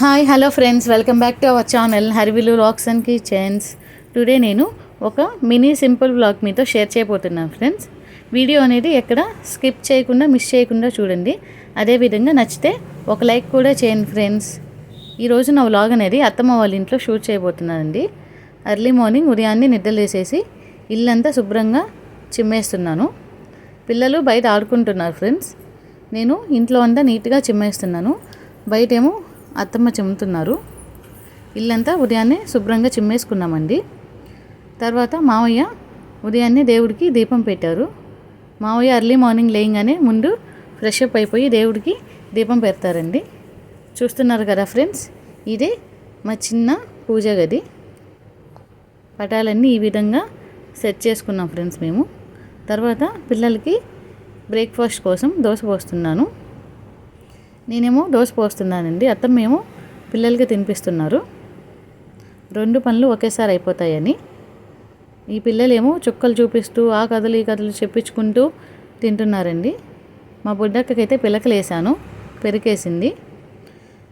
Hi hello friends welcome back to our channel Harivillu looks and kitchens today నేను ఒక mini simple blog మీతో share చేయబోతున్నాను friends video అనేది ఎక్కడ skip చేయకుండా మిస్ చేయకుండా చూడండి. అదేవిధంగా నచ్చితే ఒక లైక్ కూడా చేయండి ఫ్రెండ్స్ ఈరోజు నా వ్లాగ్ అనేది అత్తమ్మ వాళ్ళ ఇంట్లో షూట్ చేయబోతున్నానండి. ఎర్లీ మార్నింగ్ ఉదయాన్నే నిద్రలేసేసి ఇల్లంతా శుభ్రంగా చిమ్మేస్తున్నాను. పిల్లలు బయట ఆడుకుంటున్నారు ఫ్రెండ్స్ నేను ఇంట్లో అంతా నీట్గా చిమ్మేస్తున్నాను. బయటేమో అత్తమ్మ చెమ్ముతున్నారు. ఇల్లంతా ఉదయాన్నే శుభ్రంగా చిమ్మేసుకున్నామండి. తర్వాత మావయ్య ఉదయాన్నే దేవుడికి దీపం పెట్టారు. మావయ్య ఎర్లీ మార్నింగ్ లేయంగానే ముందు ఫ్రెష్ అప్ అయిపోయి దేవుడికి దీపం పెడతారండి. చూస్తున్నారు కదా ఫ్రెండ్స్ ఇదే మా చిన్న పూజ గది. పటాలన్నీ ఈ విధంగా సెట్ చేసుకున్నాం ఫ్రెండ్స్ మేము. తర్వాత పిల్లలకి బ్రేక్ఫాస్ట్ కోసం దోశ పోస్తున్నాను. నేనేమో దోశ పోస్తున్నానండి. అత్తమ్మేమో పిల్లలకి తినిపిస్తున్నారు. రెండు పనులు ఒకేసారి అయిపోతాయని. ఈ పిల్లలేమో చుక్కలు చూపిస్తూ ఆ కథలు ఈ కథలు చెప్పించుకుంటూ తింటున్నారండి. మా బుడ్డక్కకైతే పిల్లకలు వేసాను పెరికేసింది.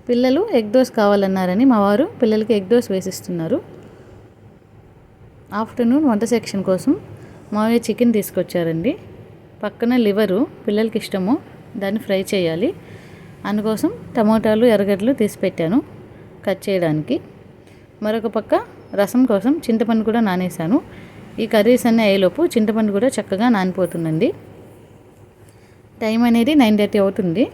పిల్లలు ఎగ్ దోస్ కావాలన్నారని మా వారు పిల్లలకి ఎగ్ దోస్ వేసిస్తున్నారు. ఆఫ్టర్నూన్ వంట సెక్షన్ కోసం మావయ్య చికెన్ తీసుకొచ్చారండి. పక్కన లివరు పిల్లలకి ఇష్టము దాన్ని ఫ్రై చేయాలి. అందుకోసం టమోటాలు ఎర్రగడ్డలు తీసి పెట్టాను కట్ చేయడానికి. మరొక పక్క రసం కోసం చింతపండు కూడా నానేసాను ఈ కర్రీస్ అన్నీ అయ్యేలోపు చింతపండు కూడా చక్కగా నానిపోతుందండి. టైం అనేది నైన్ థర్టీ అవుతుంది.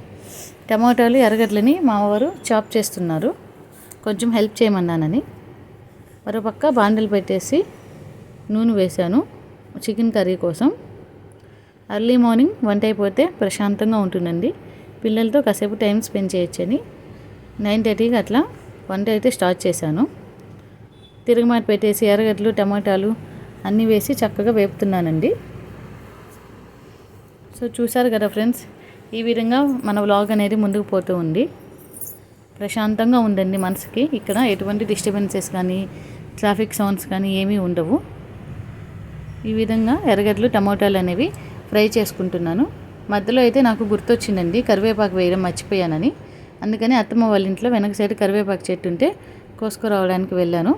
టమోటాలు ఎర్రగడ్డలని మావారు చాప్ చేస్తున్నారు. కొంచెం హెల్ప్ చేయమన్నానని. మరోపక్క బాండలు పెట్టేసి నూనె వేశాను చికెన్ కర్రీ కోసం. అర్లీ మార్నింగ్ వంట అయిపోతే ప్రశాంతంగా ఉంటుందండి. పిల్లలతో కాసేపు టైం స్పెండ్ చేయొచ్చని నైన్ థర్టీకి అట్లా వంట అయితే స్టార్ట్ చేశాను. తిరగమాట పెట్టేసి ఎర్రగడ్డలు టమాటాలు అన్నీ వేసి చక్కగా వేపుతున్నానండి. సో చూసారు కదా ఫ్రెండ్స్ ఈ విధంగా మన వ్లాగ్ అనేది ముందుకు పోతూ ఉంది. ప్రశాంతంగా ఉందండి మనసుకి. ఇక్కడ ఎటువంటి డిస్టర్బెన్సెస్ కానీ ట్రాఫిక్ సౌండ్స్ కానీ ఏమీ ఉండవు. ఈ విధంగా ఎర్రగడ్డలు టమోటాలు అనేవి ఫ్రై చేసుకుంటున్నాను. మధ్యలో అయితే నాకు గుర్తొచ్చిందండి కరివేపాకు వేయడం మర్చిపోయానని. అందుకని అత్తమ్మ వాళ్ళ ఇంట్లో వెనక సైడ్ కరివేపాకు చెట్టు ఉంటే కోసుకురావడానికి వెళ్ళాను.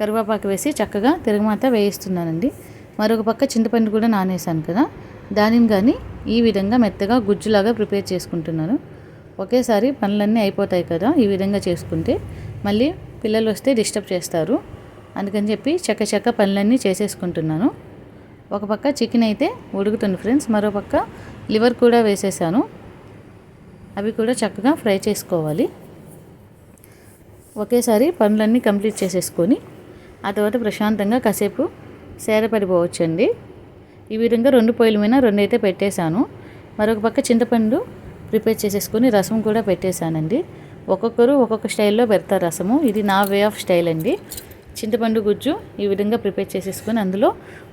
కరివేపాకు వేసి చక్కగా తిరగమాత వేయిస్తున్నానండి. మరొక పక్క చింతపండు కూడా నానేసాను కదా దానిని కానీ ఈ విధంగా మెత్తగా గుజ్జులాగా ప్రిపేర్ చేసుకుంటున్నాను. ఒకేసారి పనులన్నీ అయిపోతాయి కదా ఈ విధంగా చేసుకుంటే మళ్ళీ పిల్లలు వస్తే డిస్టర్బ్ చేస్తారు. అందుకని చెప్పి చక్క చక్క పనులన్నీ చేసేసుకుంటున్నాను. ఒక పక్క చికెన్ అయితే ఉడుకుతుంది ఫ్రెండ్స్ మరో పక్క లివర్ కూడా వేసేసాను. అవి కూడా చక్కగా ఫ్రై చేసుకోవాలి. ఒకేసారి పనులన్నీ కంప్లీట్ చేసేసుకొని ఆ తర్వాత ప్రశాంతంగా కాసేపు సేరపడిపోవచ్చండి ఈ విధంగా రెండు పొయ్యిల మీద రెండు అయితే పెట్టేశాను. మరొక పక్క చింతపండు ప్రిపేర్ చేసేసుకొని రసం కూడా పెట్టేశానండి. ఒక్కొక్కరు ఒక్కొక్క స్టైల్లో పెడతారు రసము. ఇది నా వే ఆఫ్ స్టైల్ అండి. చింతపండు గుజ్జు ఈ విధంగా ప్రిపేర్ చేసేసుకొని అందులో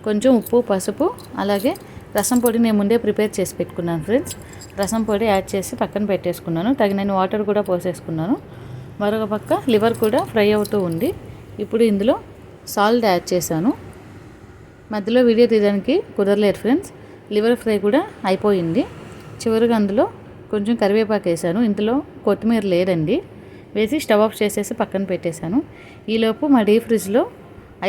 కొంచెం ఉప్పు పసుపు అలాగే రసం పొడి నేను ముందే ప్రిపేర్ చేసి పెట్టుకున్నాను ఫ్రెండ్స్. రసం పొడి యాడ్ చేసి పక్కన పెట్టేసుకున్నాను. తగినన్ని వాటర్ కూడా పోసేసుకున్నాను. మరొక పక్క లివర్ కూడా ఫ్రై అవుతూ ఉంది. ఇప్పుడు ఇందులో సాల్ట్ యాడ్ చేశాను. మధ్యలో వీడియో తీయడానికి కుదరలేదు ఫ్రెండ్స్. లివర్ ఫ్రై కూడా అయిపోయింది. చివరిగా అందులో కొంచెం కరివేపాకు వేసాను ఇందులో కొత్తిమీర లేదండి. వేసి స్టవ్ ఆఫ్ చేసేసి పక్కన పెట్టేశాను. ఈలోపు మా డీ ఫ్రిడ్జ్లో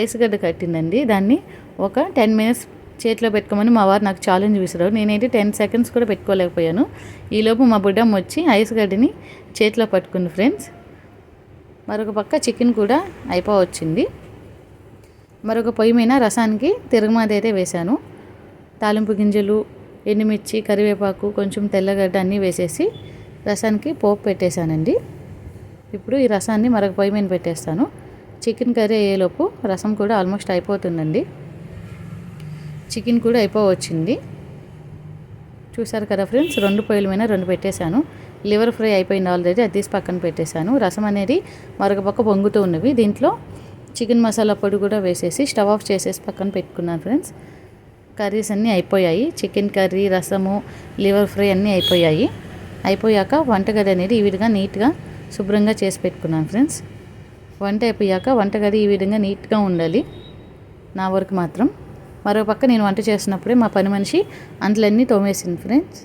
ఐస్ గడ్డ కట్టిందండి. దాన్ని ఒక టెన్ మినిట్స్ చేతిలో పెట్టుకోమని మా వారు నాకు ఛాలెంజ్ విసిరారు నేనైతే టెన్ సెకండ్స్ కూడా పెట్టుకోలేకపోయాను. ఈలోపు మా బుడ్డమ్మ వచ్చి ఐస్ గడ్డని చేతిలో పట్టుకుంది ఫ్రెండ్స్. మరొక పక్క చికెన్ కూడా అయిపోవచ్చింది. మరొక పొయ్యి మీద రసానికి తిరగమాది అయితే వేశాను. తాలింపు గింజలు ఎండుమిర్చి కరివేపాకు కొంచెం తెల్లగడ్డ అన్నీ వేసేసి రసానికి పోపు పెట్టేశానండి. ఇప్పుడు ఈ రసాన్ని మరొక పొయ్యి మీద పెట్టేస్తాను. చికెన్ కర్రీ అయ్యేలోపు రసం కూడా ఆల్మోస్ట్ అయిపోతుందండి. చికెన్ కూడా అయిపోవచ్చింది. చూసారు కదా ఫ్రెండ్స్ రెండు పొయ్యిల మీద రెండు పెట్టేశాను. లివర్ ఫ్రై అయిపోయింది ఆల్రెడీ అది తీసి పక్కన పెట్టేశాను. రసం అనేది మరొక పక్క పొంగుతూ ఉన్నవి. దీంట్లో చికెన్ మసాలా పొడి కూడా వేసేసి స్టవ్ ఆఫ్ చేసేసి పక్కన పెట్టుకున్నాను ఫ్రెండ్స్. కర్రీస్ అన్నీ అయిపోయాయి. చికెన్ కర్రీ రసము లివర్ ఫ్రై అన్నీ అయిపోయాయి. అయిపోయాక వంటగది అనేది ఈ విధంగా నీట్గా శుభ్రంగా చేసి పెట్టుకున్నాను ఫ్రెండ్స్. వంట అయిపోయాక వంటగది ఈ విధంగా నీట్గా ఉండాలి. నా వరకు మాత్రం. మరోపక్క నేను వంట చేస్తున్నప్పుడే మా పని మనిషి అంట్లన్నీ తోమేసింది ఫ్రెండ్స్.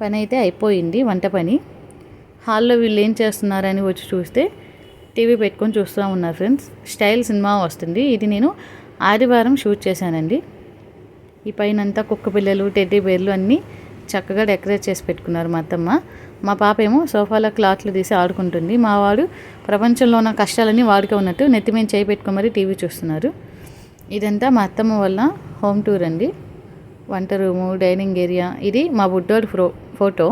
పని అయితే అయిపోయింది వంట పని. హాల్లో వీళ్ళు ఏం చేస్తున్నారని వచ్చి చూస్తే టీవీ పెట్టుకొని చూస్తూ ఉన్నారు ఫ్రెండ్స్. స్టైల్ సినిమా వస్తుంది. ఇది నేను ఆదివారం షూట్ చేశానండి. ఈ పైన అంతా కుక్క పిల్లలు టెడ్డీ బేర్లు అన్నీ చక్కగా డెకరేట్ చేసి పెట్టుకున్నారు మా అత్తమ్మ. మా పాప ఏమో సోఫాలో క్లాత్లు తీసి ఆడుకుంటుంది. మా వాడు ప్రపంచంలో ఉన్న కష్టాలన్నీ వాడుకో ఉన్నట్టు నెత్తి మీద చేయి పెట్టుకొని మరీ టీవీ చూస్తున్నారు. ఇదంతా మా అత్తమ్మ వల్ల హోమ్ టూర్ అండి. వంట రూము డైనింగ్ ఏరియా. ఇది మా బుడ్డోడు ఫ్రో ఫోటో.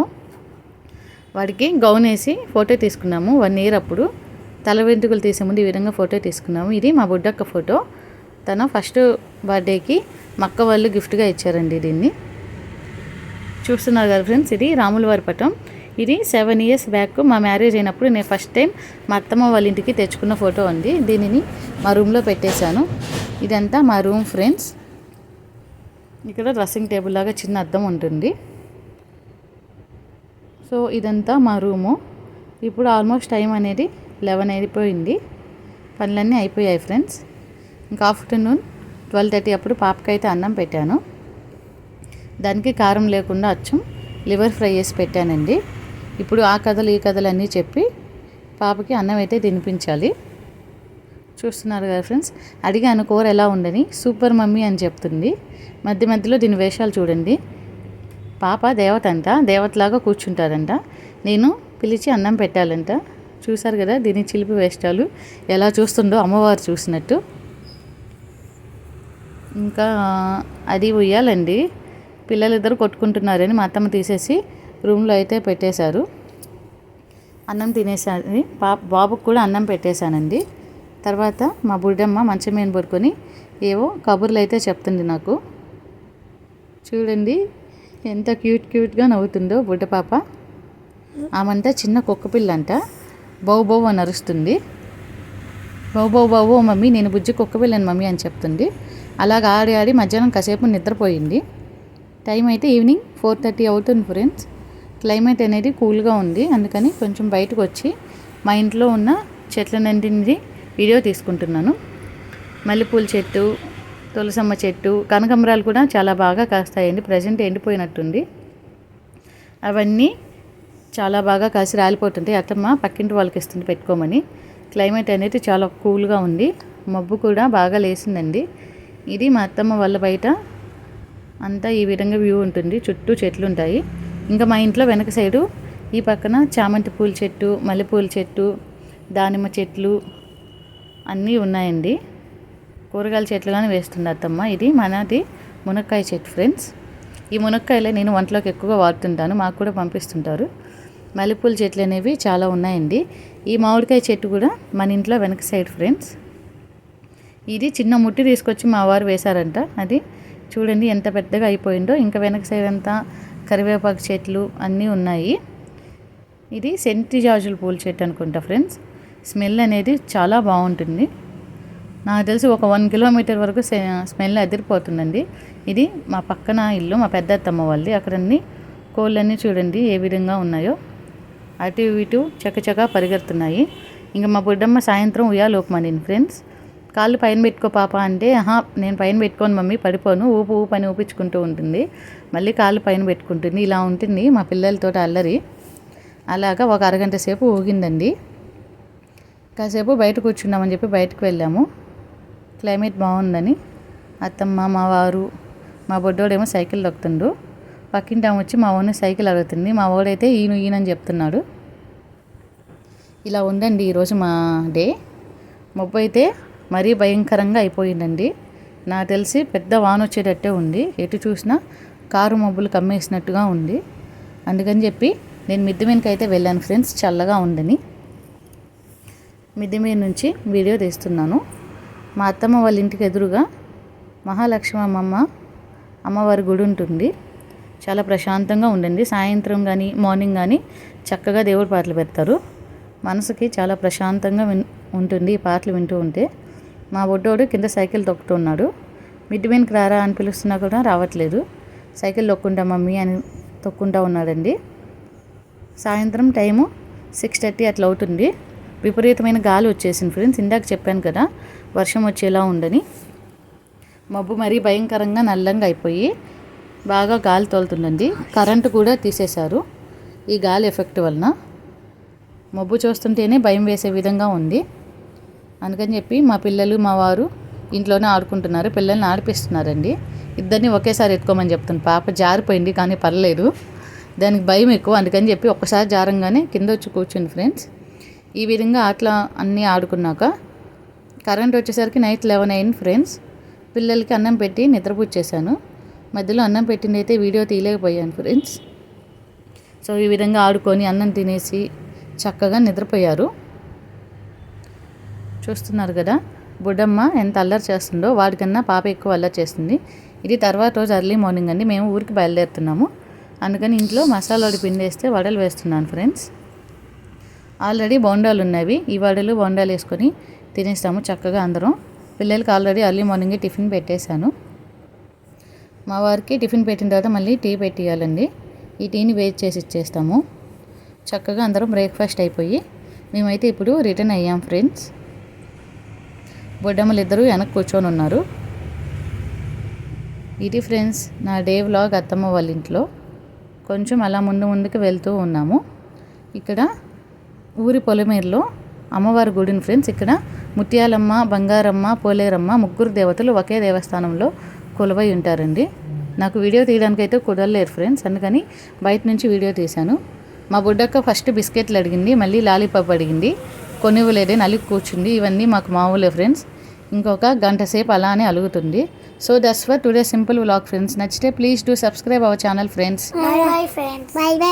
వాడికి గౌన్ వేసి ఫోటో తీసుకున్నాము వన్ ఇయర్ అప్పుడు. తల వెంట్రుకలు తీసే ముందు ఈ విధంగా ఫోటో తీసుకున్నాము. ఇది మా బుడ్డక్క ఫోటో. తన ఫస్ట్ బర్త్డేకి మక్క వాళ్ళు గిఫ్ట్గా ఇచ్చారండి దీన్ని. చూస్తున్నారు కదా ఫ్రెండ్స్ ఇది రాములవారి పటం. ఇది సెవెన్ ఇయర్స్ బ్యాక్ మా మ్యారేజ్ అయినప్పుడు నేను ఫస్ట్ టైం మా అత్తమ్మ వాళ్ళ ఇంటికి తెచ్చుకున్న ఫోటో అండి. దీనిని మా రూమ్లో పెట్టేశాను. ఇదంతా మా రూమ్ ఫ్రెండ్స్ ఇక్కడ డ్రెస్సింగ్ టేబుల్ లాగా చిన్న అద్దం ఉంటుంది. సో ఇదంతా మా రూము ఇప్పుడు ఆల్మోస్ట్ టైం అనేది లెవెన్ అయిపోయింది. పనులన్నీ అయిపోయాయి ఫ్రెండ్స్ ఇంకా ఆఫ్టర్నూన్ ట్వెల్వ్ థర్టీ అప్పుడు పాపకైతే అన్నం పెట్టాను. దానికి కారం లేకుండా అచ్చం లివర్ ఫ్రై చేసి పెట్టానండి. ఇప్పుడు ఆ కథలు ఈ కథలు అన్నీ చెప్పి పాపకి అన్నం అయితే తినిపించాలి. చూస్తున్నారు కదా ఫ్రెండ్స్? అడిగాను కూర ఎలా ఉండని సూపర్ మమ్మీ అని చెప్తుంది. మధ్య మధ్యలో దీని వేషాలు చూడండి. పాప దేవత అంట దేవతలాగా కూర్చుంటారంట. నేను పిలిచి అన్నం పెట్టాలంట. చూశారు కదా దీని చిలిపి వేష్టాలు ఎలా చూస్తుండో అమ్మవారు చూసినట్టు. ఇంకా అది ఉయ్యాలండి. పిల్లలిద్దరు కొట్టుకుంటున్నారని మా అత్తమ్మ తీసేసి రూమ్లో అయితే పెట్టేశారు. అన్నం తినేసాను పాప బాబుకు కూడా అన్నం పెట్టేశానండి. తర్వాత మా బుడ్డమ్మ మంచం మీద పడుకొని ఏవో కబుర్లు అయితే చెప్తుంది నాకు. చూడండి ఎంత క్యూట్ క్యూట్గా నవ్వుతుందో బుడ్డ పాప. ఆమంతా చిన్న కుక్క పిల్ల అంట బౌ బౌ అని అరుస్తుంది. బౌ బౌ బావు మమ్మీ నేను బుజ్జి కుక్క పిల్లని మమ్మీ అని చెప్తుంది. అలాగ ఆడి ఆడి మధ్యాహ్నం కాసేపు నిద్రపోయింది. టైం అయితే ఈవినింగ్ ఫోర్ థర్టీ అవుతుంది ఫ్రెండ్స్. క్లైమేట్ అనేది కూల్గా ఉంది. అందుకని కొంచెం బయటకు వచ్చి మా ఇంట్లో ఉన్న చెట్లనంటిని వీడియో తీసుకుంటున్నాను. మల్లెపూల చెట్టు తులసమ్మ చెట్టు కనకమరాలు కూడా చాలా బాగా కాస్తాయండి. ప్రజెంట్ ఎండిపోయినట్టుంది. అవన్నీ చాలా బాగా కాసి రాలిపోతుంటాయి అత్తమ్మ పక్కింటి వాళ్ళకి ఇస్తుంది పెట్టుకోమని. క్లైమేట్ అనేది చాలా కూల్గా ఉంది. మబ్బు కూడా బాగా లేసిందండి. ఇది మా అత్తమ్మ వాళ్ళ బయట అంతా ఈ విధంగా వ్యూ ఉంటుంది. చుట్టూ చెట్లు ఉంటాయి. ఇంకా మా ఇంట్లో వెనక సైడు ఈ పక్కన చామంతి పూల చెట్టు మల్లెపూల చెట్టు దానిమ్మ చెట్లు అన్నీ ఉన్నాయండి. కూరగాయల చెట్లు కానీ వేస్తుంది అత్తమ్మ. ఇది మనది మునక్కాయ చెట్టు ఫ్రెండ్స్. ఈ మునక్కాయలే నేను వంటలోకి ఎక్కువగా వాడుతుంటాను. మాకు కూడా పంపిస్తుంటారు. మల్లెపూల చెట్లు అనేవి చాలా ఉన్నాయండి. ఈ మామిడికాయ చెట్టు కూడా మన ఇంట్లో వెనక సైడ్ ఫ్రెండ్స్. ఇది చిన్న ముట్టి తీసుకొచ్చి మా వారు వేశారంట. అది చూడండి ఎంత పెద్దగా అయిపోయిందో. ఇంకా వెనక సైడ్ అంతా కరివేపాకు చెట్లు అన్నీ ఉన్నాయి. ఇది సెంటి జాజులు పూల చెట్టు అనుకుంటా ఫ్రెండ్స్. స్మెల్ అనేది చాలా బాగుంటుంది. నాకు తెలిసి ఒక వన్ కిలోమీటర్ వరకు స్మెల్ అదిరిపోతుందండి. ఇది మా పక్కన ఇల్లు మా పెద్ద అత్తమ్మ వాళ్ళది. అక్కడన్నీ కోళ్ళన్నీ చూడండి ఏ విధంగా ఉన్నాయో. అటు ఇటు చకచకా పరిగెడుతున్నాయి. ఇంకా మా బుడ్డమ్మ సాయంత్రం ఉయ్యాలోపమనింది ఫ్రెండ్స్. కాళ్ళు పైన పెట్టుకో పాప అంటే ఆహా నేను పైన పెట్టుకోను మమ్మీ పడిపోను. ఊపు ఊపు అని ఊపించుకుంటూ ఉంటుంది. మళ్ళీ కాళ్ళు పైన పెట్టుకుంటుంది. ఇలా ఉంటుంది. మా పిల్లలతో అల్లరి. అలాగా ఒక అరగంట సేపు ఊగిందండి. కాసేపు బయట కూర్చున్నామని చెప్పి బయటకు వెళ్ళాము. క్లైమేట్ బాగుందని. అత్తమ్మ మా వారు మా బొడ్డోడేమో సైకిల్ దొక్కుతుండు పక్కింటి ఆమె వచ్చి మా ఓన్ సైకిల్ అడుగుతుంది. మా ఓడైతే ఈయన ఈయనని చెప్తున్నాడు. ఇలా ఉందండి ఈరోజు మా డే. మొబ్బైతే అయితే మరీ భయంకరంగా అయిపోయిందండి. నాకు తెలిసి పెద్ద వాన వచ్చేటట్టే ఉంది. ఎటు చూసినా కారు మబ్బులు కమ్మేసినట్టుగా ఉంది. అందుకని చెప్పి నేను మిద్దె మీదకి అయితే వెళ్ళాను ఫ్రెండ్స్ చల్లగా ఉందని. మిద్దె మీద నుంచి వీడియో తీస్తున్నాను. మా అత్తమ్మ వాళ్ళ ఇంటికి ఎదురుగా మహాలక్ష్మమ్మమ్మ అమ్మవారి గుడి ఉంటుంది. చాలా ప్రశాంతంగా ఉండండి సాయంత్రం కానీ మార్నింగ్ కానీ చక్కగా దేవుడి పాటలు పెడతారు. మనసుకి చాలా ప్రశాంతంగా విన్ ఉంటుంది ఈ పాటలు వింటూ ఉంటే. మా బొడ్డోడు కింద సైకిల్ తొక్కుతున్నాడు. మిడ్ మీన్కి రారా అని పిలుస్తున్నా కూడా రావట్లేదు. సైకిల్ తొక్కుంటా మమ్మీ అని తొక్కుంటా ఉన్నాడండి. సాయంత్రం టైము సిక్స్ థర్టీ అట్లా అవుతుంది. విపరీతమైన గాలి వచ్చేసింది ఫ్రెండ్స్. ఇందాక చెప్పాను కదా వర్షం వచ్చేలా ఉందని. మబ్బు మరీ భయంకరంగా నల్లంగా అయిపోయి బాగా గాలి తోలుతుందండి. కరెంటు కూడా తీసేశారు ఈ గాలి ఎఫెక్ట్ వలన. మబ్బు చూస్తుంటేనే భయం వేసే విధంగా ఉంది. అందుకని చెప్పి మా పిల్లలు మా వారు ఇంట్లోనే ఆడుకుంటున్నారు. పిల్లల్ని ఆడిపిస్తున్నారండి. ఇద్దరిని ఒకేసారి ఎత్తుకోమని చెప్తాను పాప జారిపోయింది కానీ పర్లేదు. దానికి భయం ఎక్కువ. అందుకని చెప్పి ఒక్కసారి జారంగానే కింద వచ్చి కూర్చుంది ఫ్రెండ్స్. ఈ విధంగా ఆటలు అన్నీ ఆడుకున్నాక కరెంట్ వచ్చేసరికి నైట్ లెవెన్ అయింది ఫ్రెండ్స్. పిల్లలకి అన్నం పెట్టి నిద్రపుచ్చేసాను. మధ్యలో అన్నం పెట్టింది అయితే వీడియో తీయలేకపోయాను ఫ్రెండ్స్. సో ఈ విధంగా ఆడుకొని అన్నం తినేసి చక్కగా నిద్రపోయారు. చూస్తున్నారు కదా బుడ్డమ్మ ఎంత అల్లరి చేస్తుందో వాడికన్నా పాప ఎక్కువ అల్లరి చేస్తుంది. ఇది తర్వాత రోజు అర్లీ మార్నింగ్ అండి మేము ఊరికి బయలుదేరుతున్నాము. అందుకని ఇంట్లో మసాలాడి పిండి వేస్తే వడలు వేస్తున్నాను ఫ్రెండ్స్ ఆల్రెడీ బొండాలు ఉన్నవి ఈ వడలు బొండాలు వేసుకొని తినేస్తాము చక్కగా అందరం. పిల్లలకి ఆల్రెడీ అర్లీ మార్నింగే టిఫిన్ పెట్టేశాను. మా వారికి టిఫిన్ పెట్టిన తర్వాత మళ్ళీ టీ పెట్టియాలండి. ఈ టీని వేస్ట్ చేసి ఇచ్చేస్తాము. చక్కగా అందరం బ్రేక్ఫాస్ట్ అయిపోయి మేమైతే ఇప్పుడు రిటర్న్ అయ్యాం ఫ్రెండ్స్ బొడ్డమ్మలు ఇద్దరు వెనక్కి కూర్చొని ఉన్నారు. ఇది ఫ్రెండ్స్ నా డే వ్లాగ్ అత్తమ్మ వాళ్ళ ఇంట్లో. కొంచెం అలా ముందు ముందుకు వెళ్తూ ఉన్నాము. ఇక్కడ ఊరి పొలమేరులో అమ్మవారి గుడిని ఫ్రెండ్స్ ఇక్కడ ముత్యాలమ్మ బంగారమ్మ పోలేరమ్మ ముగ్గురు దేవతలు ఒకే దేవస్థానంలో కొలువై ఉంటారండి. నాకు వీడియో తీయడానికైతే కుదరలేరు ఫ్రెండ్స్ అందుకని బయట నుంచి వీడియో తీశాను. మా బుడ్డక్క ఫస్ట్ బిస్కెట్లు అడిగింది మళ్ళీ లాలీపాప్ అడిగింది. కొనివ్వలేదే నలిగి కూర్చుంది. ఇవన్నీ మాకు మామూలే ఫ్రెండ్స్. ఇంకొక గంట సేపు అలానే అలుగుతుంది. So that's for today simple vlog friends. నచ్చితే please do subscribe our channel friends.